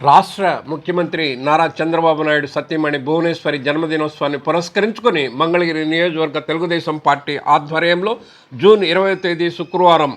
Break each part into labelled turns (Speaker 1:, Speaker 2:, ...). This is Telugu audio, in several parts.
Speaker 1: రాష్ట్ర ముఖ్యమంత్రి నారా చంద్రబాబు నాయుడు సత్యమణి భువనేశ్వరి జన్మదినోత్సవాన్ని పురస్కరించుకొని మంగళగిరి నియోజకవర్గ తెలుగుదేశం పార్టీ ఆధ్వర్యంలో జూన్ ఇరవై తేదీ శుక్రవారం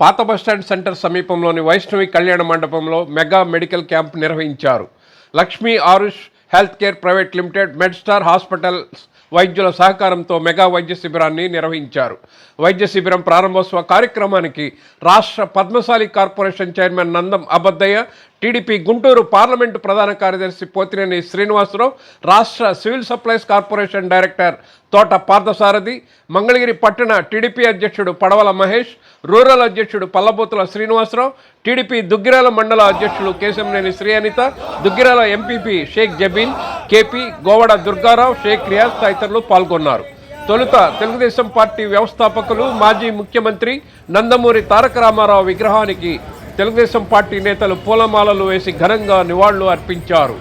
Speaker 1: పాత బస్టాండ్ సెంటర్ సమీపంలోని వైష్ణవి కళ్యాణ మండపంలో మెగా మెడికల్ క్యాంప్ నిర్వహించారు. Lakshmi Aarush health care private limited Medstar hospitals వైద్యుల సహకారంతో మెగా వైద్య శిబిరాన్ని నిర్వహించారు. వైద్య శిబిరం ప్రారంభోత్సవ కార్యక్రమానికి రాష్ట్ర Padmashali corporation chairman Nandam Abaddayya TDP Guntur parliament ప్రధాన కార్యదర్శి పోతినేని శ్రీనివాసరావు రాష్ట్ర సివిల్ సప్లైస్ కార్పొరేషన్ డైరెక్టర్ తోట పార్థసారథి మంగళగిరి పట్టణ టీడీపీ అధ్యక్షుడు పడవల మహేష్ రూరల్ అధ్యక్షుడు పల్లబోతుల శ్రీనివాసరావు టీడీపీ దుగ్గిరాల మండల అధ్యక్షులు కేశంనేని శ్రీ అనిత దుగ్గిరాల ఎంపీపీ షేక్ జబీన్ కేపీ గోవడ దుర్గారావు షేక్ రియాజ్ తదితరులు పాల్గొన్నారు. తొలుత తెలుగుదేశం పార్టీ వ్యవస్థాపకులు మాజీ ముఖ్యమంత్రి నందమూరి తారక రామారావు విగ్రహానికి తెలుగుదేశం పార్టీ నేతలు పూలమాలలు వేసి ఘనంగా నివాళులు అర్పించారు.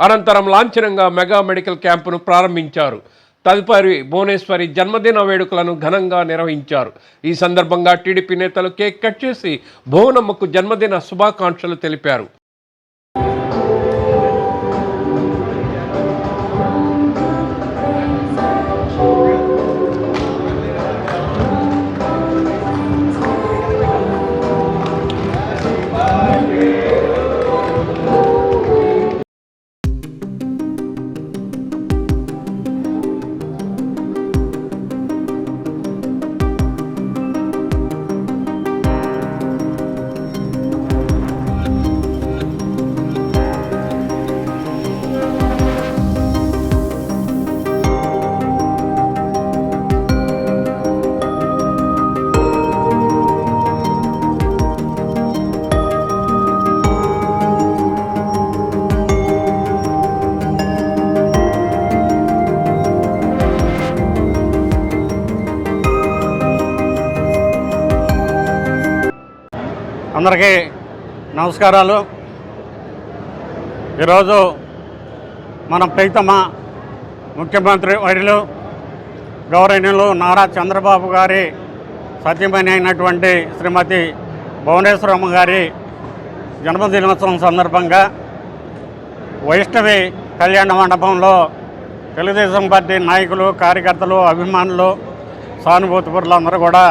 Speaker 1: అనంతరం లాంఛనంగా మెగా మెడికల్ క్యాంపును ప్రారంభించారు. తదుపరి భువనేశ్వరి జన్మదిన వేడుకలను ఘనంగా నిర్వహించారు. ఈ సందర్భంగా టీడీపీ నేతలు కేక్ కట్ చేసి భువనమ్మకు జన్మదిన శుభాకాంక్షలు తెలిపారు.
Speaker 2: అందరికీ నమస్కారాలు. ఈరోజు మన ప్రీతమ ముఖ్యమంత్రి వైద్యులు గౌరవనీయులు నారా చంద్రబాబు గారి సత్యమణి అయినటువంటి శ్రీమతి భువనేశ్వరమ్మ గారి జన్మదినోత్సవం సందర్భంగా వైష్ణవి కళ్యాణ మండపంలో తెలుగుదేశం పార్టీ నాయకులు కార్యకర్తలు అభిమానులు సానుభూతిపరులు అందరూ కూడా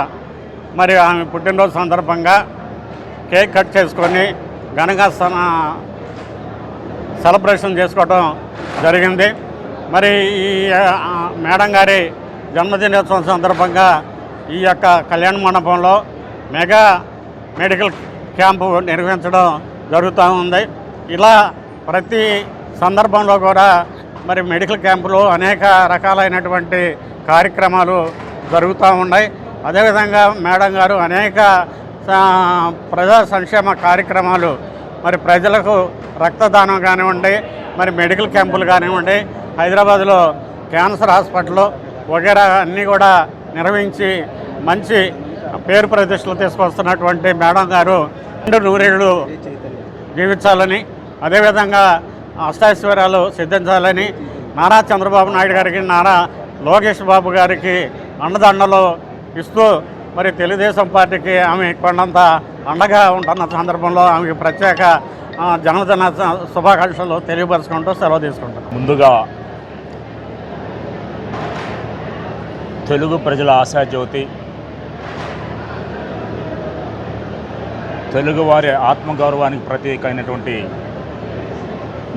Speaker 2: మరి ఆమె పుట్టినరోజు సందర్భంగా కేక్ కట్ చేసుకొని ఘనంగా సన సెలబ్రేషన్ చేసుకోవడం జరిగింది. మరి ఈ మేడం గారి జన్మదినోత్సవం సందర్భంగా ఈ యొక్క కళ్యాణ మండపంలో మెగా మెడికల్ క్యాంపు నిర్వహించడం జరుగుతూ ఉంది. ఇలా ప్రతి సందర్భంలో కూడా మరి మెడికల్ క్యాంపులు అనేక రకాలైనటువంటి కార్యక్రమాలు జరుగుతూ ఉన్నాయి. అదేవిధంగా మేడం గారు అనేక ప్రజా సంక్షేమ కార్యక్రమాలు మరి ప్రజలకు రక్తదానం కానివ్వండి మరి మెడికల్ క్యాంపులు కానివ్వండి హైదరాబాద్లో క్యాన్సర్ హాస్పిటల్ వగేరా అన్నీ కూడా నిర్వహించి మంచి పేరు ప్రతిష్టలు తీసుకొస్తున్నటువంటి మేడం గారు రెండు నూరేళ్ళు జీవించాలని అదేవిధంగా అష్టాశ్వర్యాలు సిద్ధించాలని నారా చంద్రబాబు నాయుడు గారికి నారా లోకేష్ బాబు గారికి అండదండలు ఇస్తూ మరి తెలుగుదేశం పార్టీకి ఆమె కొండంత అండగా ఉంటున్న సందర్భంలో ఆమెకి ప్రత్యేక జనదన జన్మదిన శుభాకాంక్షలు తెలియపరుచుకుంటూ సెలవు తీసుకుంటాం
Speaker 3: ముందుగా తెలుగు ప్రజల ఆశాజ్యోతి తెలుగువారి ఆత్మగౌరవానికి ప్రతీక అయినటువంటి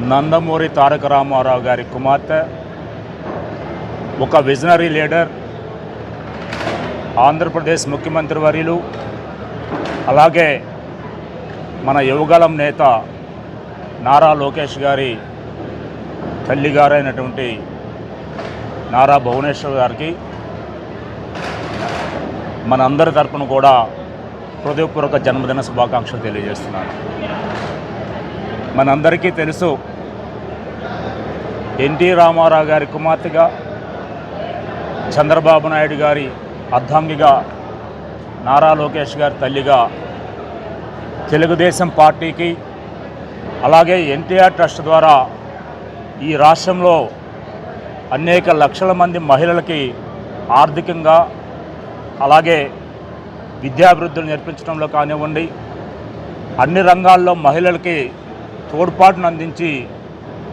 Speaker 3: నందమూరి తారక రామారావు గారి కుమార్తె ఒక విజనరీ లీడర్ ఆంధ్రప్రదేశ్ ముఖ్యమంత్రి వర్యులు అలాగే మన యువగలం నేత నారా లోకేష్ గారి తల్లిగారైనటువంటి నారా భువనేశ్వర్ గారికి మనందరి తరపున కూడా హృదయపూర్వక జన్మదిన శుభాకాంక్షలు తెలియజేస్తున్నాను. మనందరికీ తెలుసు ఎన్టీ రామారావు గారి కుమార్తెగా చంద్రబాబు నాయుడు గారి అర్ధాంగిగా నారా లోకేష్ గారి తల్లిగా తెలుగుదేశం పార్టీకి అలాగే ఎన్టీఆర్ ట్రస్ట్ ద్వారా ఈ రాష్ట్రంలో అనేక లక్షల మంది మహిళలకి ఆర్థికంగా అలాగే విద్యాభివృద్ధులు నేర్పించడంలో కానివ్వండి అన్ని రంగాల్లో మహిళలకి తోడ్పాటును అందించి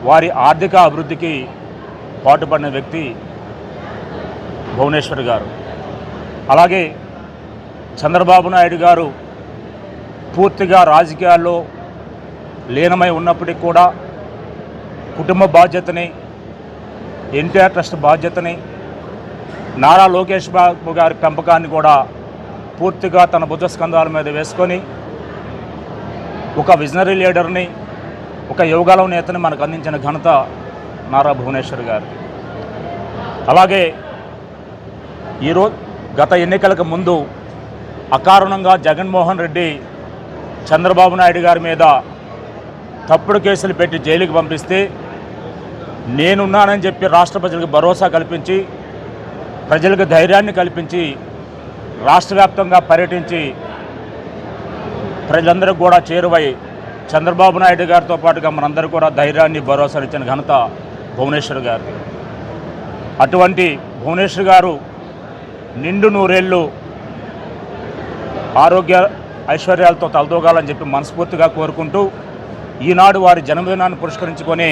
Speaker 3: వారి ఆర్థిక అభివృద్ధికి పాటుపడిన వ్యక్తి భువనేశ్వర్ గారు. అలాగే చంద్రబాబు నాయుడు గారు పూర్తిగా రాజకీయాల్లో లీనమై ఉన్నప్పటికీ కూడా కుటుంబ బాధ్యతని ఎన్టీఆర్ ట్రస్ట్ బాధ్యతని నారా లోకేష్ బాబు గారి పెంపకాన్ని కూడా పూర్తిగా తన బుద్ధస్కంధాల మీద వేసుకొని ఒక విజనరీ లీడర్ని ఒక యువగాలం నేతని మనకు అందించిన ఘనత నారా భువనేశ్వర్ గారు అలాగే ఈరోజు గత ఎన్నికలకు ముందు అకారణంగా జగన్మోహన్ రెడ్డి చంద్రబాబు నాయుడు గారి మీద తప్పుడు కేసులు పెట్టి జైలుకి పంపిస్తే నేనున్నానని చెప్పి రాష్ట్ర ప్రజలకు భరోసా కల్పించి ప్రజలకు ధైర్యాన్ని కల్పించి రాష్ట్ర వ్యాప్తంగా పర్యటించి ప్రజలందరూ కూడా చేరువై చంద్రబాబు నాయుడు గారితో పాటుగా మనందరూ కూడా ధైర్యాన్ని భరోసానిచ్చిన ఘనత భువనేశ్వర్ గారు అటువంటి భువనేశ్వర్ గారు నిండు నూరేళ్ళు ఆరోగ్య ఐశ్వర్యాలతో తలదూగాలని చెప్పి మనస్ఫూర్తిగా కోరుకుంటూ ఈనాడు వారి జన్మదినాన్ని పురస్కరించుకొని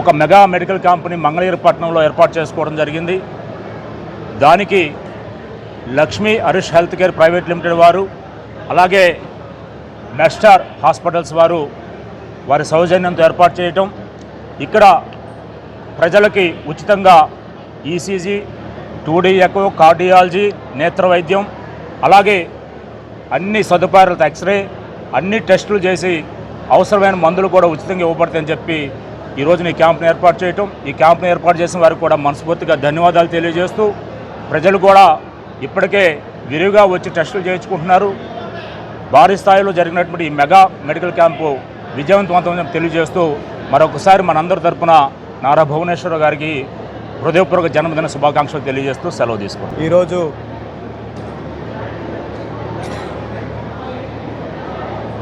Speaker 3: ఒక మెగా మెడికల్ క్యాంప్ని మంగళగిరిపట్నంలో ఏర్పాటు చేసుకోవడం జరిగింది. దానికి Lakshmi Harish health care private limited వారు అలాగే మెస్టార్ హాస్పిటల్స్ వారు వారి సౌజన్యంతో ఏర్పాటు చేయటం. ఇక్కడ ప్రజలకి ఉచితంగా ఈసీజీ టూడీ ఎక్కువ కార్డియాలజీ నేత్ర వైద్యం అలాగే అన్ని సదుపాయాలతో ఎక్స్రే అన్ని టెస్టులు చేసి అవసరమైన మందులు కూడా ఉచితంగా ఇవ్వబడతాయని చెప్పి ఈరోజు ఈ క్యాంప్ను ఏర్పాటు చేయటం. ఈ క్యాంప్ను ఏర్పాటు చేసిన వారికి కూడా మనస్ఫూర్తిగా ధన్యవాదాలు తెలియజేస్తూ ప్రజలు కూడా ఇప్పటికే విరివిగా వచ్చి టెస్టులు చేయించుకుంటున్నారు. భారీ స్థాయిలో జరిగినటువంటి ఈ మెగా మెడికల్ క్యాంపు విజయవంతవంతం తెలియజేస్తూ మరొకసారి మనందరి తరపున నారా భువనేశ్వర గారికి హృదయపూర్వక జన్మదిన శుభాకాంక్షలు తెలియజేస్తూ సెలవు తీసుకుంటాం
Speaker 4: ఈరోజు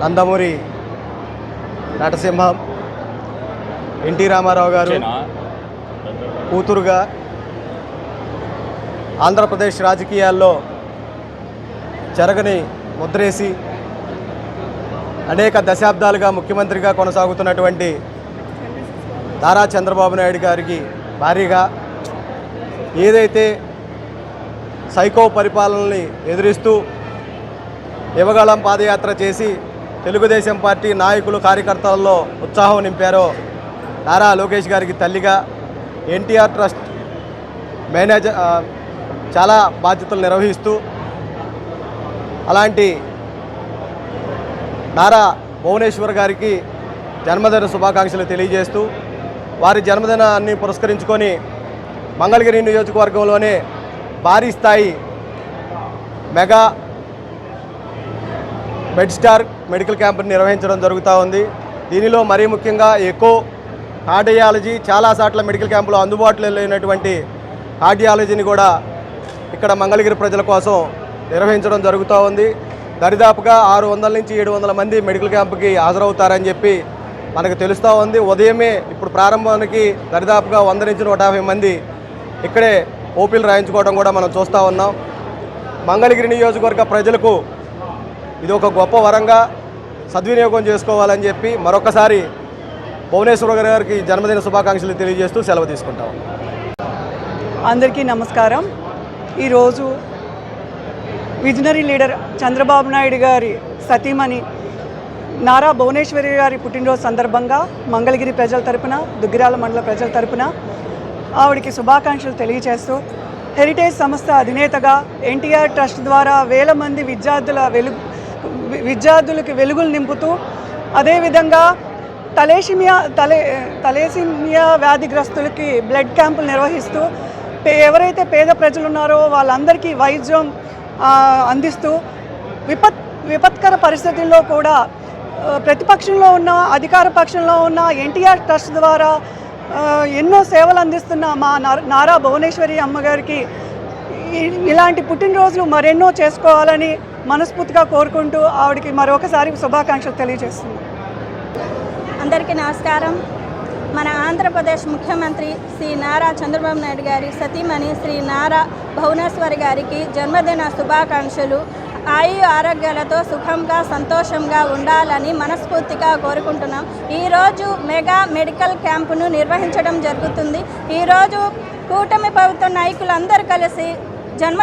Speaker 4: నందమూరి నటసింహం ఎన్టీ రామారావు గారు కూతురుగా ఆంధ్రప్రదేశ్ రాజకీయాల్లో చెరగని ముద్రేసి అనేక దశాబ్దాలుగా ముఖ్యమంత్రిగా కొనసాగుతున్నటువంటి నారా చంద్రబాబు నాయుడు గారికి భారీగా ఏదైతే సైకో పరిపాలనని ఎదిరిస్తూ యువగళం పాదయాత్ర చేసి తెలుగుదేశం పార్టీ నాయకులు కార్యకర్తలలో ఉత్సాహం నింపారో నారా లోకేష్ గారికి తల్లిగా ఎన్టీఆర్ ట్రస్ట్ మేనేజర్ చాలా బాధ్యతలు నిర్వహిస్తూ అలాంటి నారా భువనేశ్వర్ గారికి జన్మదిన శుభాకాంక్షలు తెలియజేస్తూ వారి జన్మదినాన్ని పురస్కరించుకొని మంగళగిరి నియోజకవర్గంలోనే భారీ స్థాయి మెగా మెడ్స్టార్ మెడికల్ క్యాంప్ని నిర్వహించడం జరుగుతూ ఉంది. దీనిలో మరీ ముఖ్యంగా ఎకో కార్డియాలజీ చాలా సార్ల మెడికల్ క్యాంపులో అందుబాటులో లేనటువంటి కార్డియాలజీని కూడా ఇక్కడ మంగళగిరి ప్రజల కోసం నిర్వహించడం జరుగుతూ ఉంది. దరిదాపుగా ఆరు వందల నుంచి ఏడు వందల మంది మెడికల్ క్యాంపుకి హాజరవుతారని చెప్పి మనకు తెలుస్తూ ఉంది. ఉదయమే ఇప్పుడు ప్రారంభానికి దరిదాపుగా వంద నుంచి నూట యాభై మంది ఇక్కడే ఓపీలు రాయించుకోవడం కూడా మనం చూస్తూ ఉన్నాం. మంగళగిరి నియోజకవర్గ ప్రజలకు ఇది ఒక గొప్ప వరంగా సద్వినియోగం చేసుకోవాలని చెప్పి మరొకసారి భువనేశ్వర గారికి జన్మదిన శుభాకాంక్షలు తెలియజేస్తూ సెలవు తీసుకుంటాం.
Speaker 5: అందరికీ నమస్కారం. ఈరోజు విజనరీ లీడర్ చంద్రబాబు నాయుడు గారి సతీమణి నారా భువనేశ్వరి గారి పుట్టినరోజు సందర్భంగా మంగళగిరి ప్రజల తరపున దుగ్గిరాల మండల ప్రజల తరపున ఆవిడకి శుభాకాంక్షలు తెలియజేస్తూ హెరిటేజ్ సంస్థ అధినేతగా ఎన్టీఆర్ ట్రస్ట్ ద్వారా వేల మంది విద్యార్థుల వెలుగు విద్యార్థులకి వెలుగులు నింపుతూ అదేవిధంగా తలేసిమియా తలే తలేసిమియా వ్యాధిగ్రస్తులకి బ్లడ్ క్యాంపులు నిర్వహిస్తూ ఎవరైతే పేద ప్రజలు ఉన్నారో వాళ్ళందరికీ వైద్యం అందిస్తూ విపత్ విపత్కర పరిస్థితుల్లో కూడా ప్రతిపక్షంలో ఉన్న అధికార పక్షంలో ఉన్న ఎన్టీఆర్ ట్రస్ట్ ద్వారా ఎన్నో సేవలు అందిస్తున్న మా నారా భువనేశ్వరి అమ్మగారికి ఇలాంటి పుట్టినరోజులు మరెన్నో చేసుకోవాలని మనస్ఫూర్తిగా కోరుకుంటూ ఆవిడకి మరొకసారి శుభాకాంక్షలు తెలియజేస్తుంది
Speaker 6: అందరికీ నమస్కారం. మన ఆంధ్రప్రదేశ్ ముఖ్యమంత్రి శ్రీ నారా చంద్రబాబు నాయుడు గారి సతీమణి శ్రీ నారా భువనేశ్వరి గారికి జన్మదిన శుభాకాంక్షలు. ఆయు ఆరోగ్యాలతో సుఖంగా సంతోషంగా ఉండాలని మనస్ఫూర్తిగా కోరుకుంటున్నాం. ఈరోజు మెగా మెడికల్ క్యాంపును నిర్వహించడం జరుగుతుంది. ఈరోజు కూటమి ప్రభుత్వ నాయకులందరూ కలిసి జన్మ